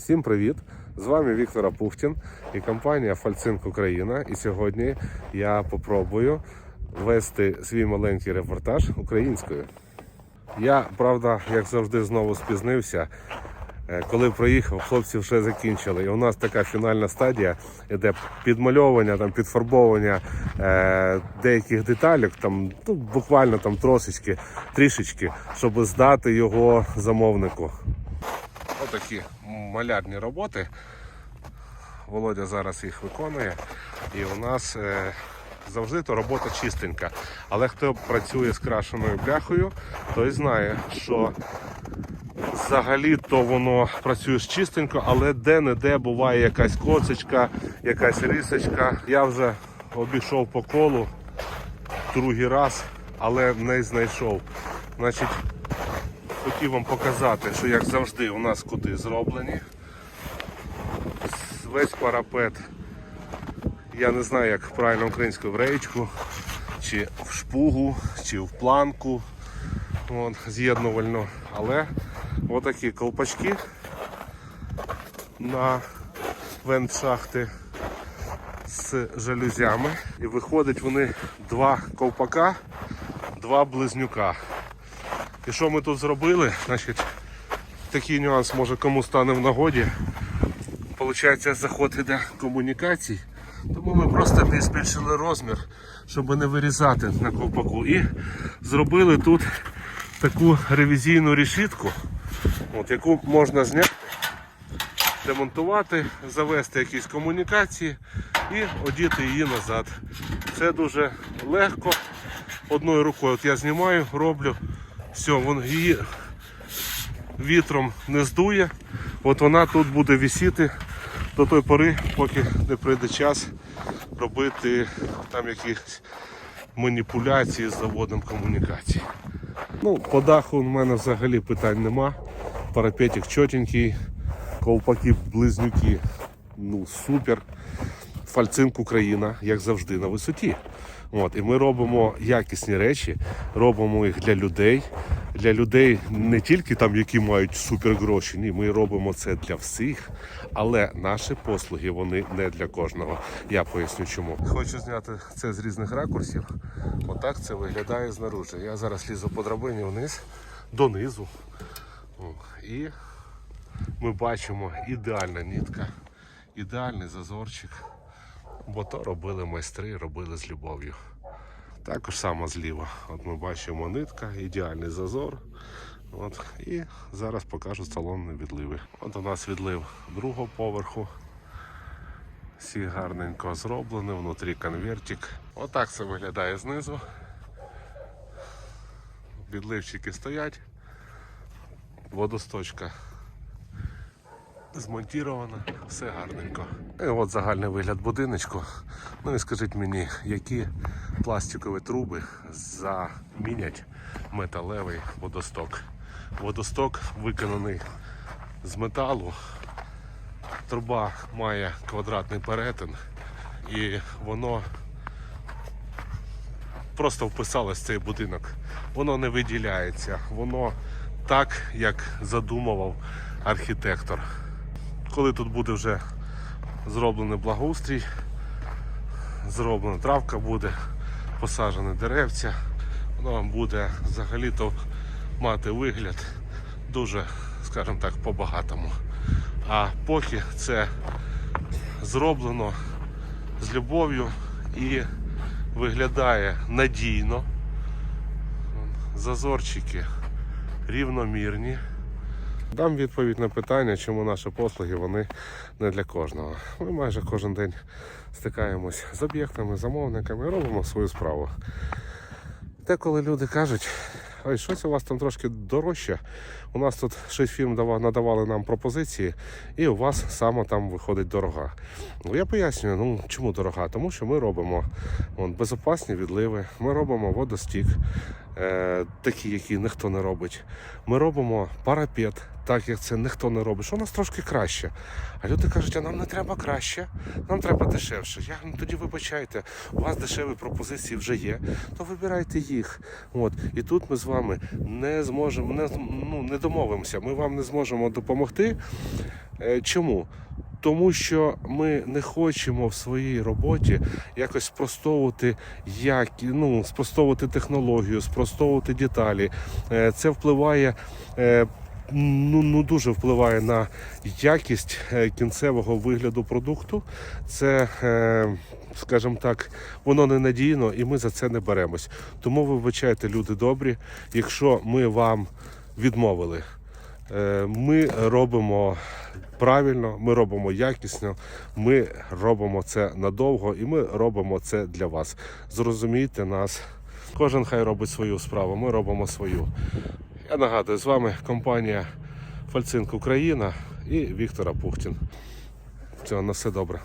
Всім привіт! З вами Віктор Апухтін і компанія Фальцинк Україна. І сьогодні я попробую вести свій маленький репортаж українською. Я, правда, як завжди, знову спізнився. Е, Коли проїхав, хлопці вже закінчили. І у нас така фінальна стадія, іде підмальовування, там підфарбовування е, деяких деталек, там ну, буквально там трошечки, трішечки, щоб здати його замовнику. Отакі малярні роботи. Володя зараз їх виконує. І у нас е, завжди то робота чистенька. Але хто працює з крашеною бляхою, той знає, що взагалі то воно працює чистенько, але де-не-де буває якась коцечка, якась рисочка. Я вже обійшов по колу другий раз, але не знайшов. Значить, хотів вам показати, що як завжди у нас кути зроблені. Весь парапет, я не знаю, як правильно українською в рейчку, чи в шпугу, чи в планку от, з'єднувально. Але отакі колпачки на вент шахти з жалюзями. І виходить вони два ковпака, два близнюка. І що ми тут зробили? Значить, такий нюанс може кому стане в нагоді. Получається, заход іде комунікацій. Тому ми просто збільшили розмір, щоб не вирізати на ковпаку. І зробили тут таку ревізійну решітку, от, яку можна зняти, демонтувати, завести якісь комунікації і одіти її назад. Це дуже легко. Одною рукою от я знімаю, роблю. Все, вон її вітром не здує. От вона тут буде висіти до той пори, поки не прийде час робити там якісь маніпуляції з заводом комунікацій. Ну, по даху у мене взагалі питань нема. Парапетик чотенький, ковпаки близнюки. Ну, супер. Фальцинк Україна, як завжди, на висоті. От, і ми робимо якісні речі, робимо їх для людей. Для людей не тільки там, які мають супер гроші, ні, ми робимо це для всіх. Але наші послуги вони не для кожного. Я поясню чому. Хочу зняти це з різних ракурсів. Отак це виглядає знаружи. Я зараз лізу по драбині вниз, донизу. І ми бачимо ідеальна нітка, ідеальний зазорчик. Бо то робили майстри, робили з любов'ю. Також само зліва. От ми бачимо нитка, ідеальний зазор. От, і зараз покажу салонні відливи. От у нас відлив другого поверху. Всі гарненько зроблені, внутрі конвертик. Отак це виглядає знизу. Відливчики стоять. Водосточка змонтірована, все гарненько. І от загальний вигляд будиночку. Ну і скажіть мені, які пластикові труби замінять металевий водосток. Водосток виконаний з металу. Труба має квадратний перетин і воно просто вписалось в цей будинок. Воно не виділяється, воно так, як задумував архітектор. Коли тут буде вже зроблений благоустрій, зроблена травка буде, посаджені деревця, воно буде взагалі-то мати вигляд дуже, скажімо так, по-багатому. А поки це зроблено з любов'ю і виглядає надійно. Зазорчики рівномірні. Дам відповідь на питання, чому наші послуги вони не для кожного. Ми майже кожен день стикаємось з об'єктами, замовниками робимо свою справу. Деколи люди кажуть, ой, щось у вас там трошки дорожче. У нас тут шість фірм надавали нам пропозиції, і у вас саме там виходить дорога. Ну, я пояснюю, ну чому дорога? Тому що ми робимо вон, безопасні відливи, ми робимо водостік, е, такі, які ніхто не робить. Ми робимо парапет, так як це ніхто не робить. Що у нас трошки краще. А люди кажуть, а нам не треба краще, нам треба дешевше. Я ну тоді вибачайте, у вас дешеві пропозиції вже є, то вибирайте їх. От і тут ми з вами не зможемо, не, ну, не домовимося. Ми вам не зможемо допомогти. Е, Чому? Тому що ми не хочемо в своїй роботі якось спростовувати як, ну, спростовувати технологію, спростовувати деталі. Е, Це впливає. Ну, ну дуже впливає на якість е, кінцевого вигляду продукту. Це, е, скажімо так, воно ненадійно і ми за це не беремось. Тому вибачайте, люди добрі, якщо ми вам відмовили. Е, Ми робимо правильно, ми робимо якісно, ми робимо це надовго і ми робимо це для вас. Зрозумійте нас. Кожен хай робить свою справу, ми робимо свою. Я нагадую, з вами компанія Фальцинк Україна і Віктор Апухтін. Всього на все добре.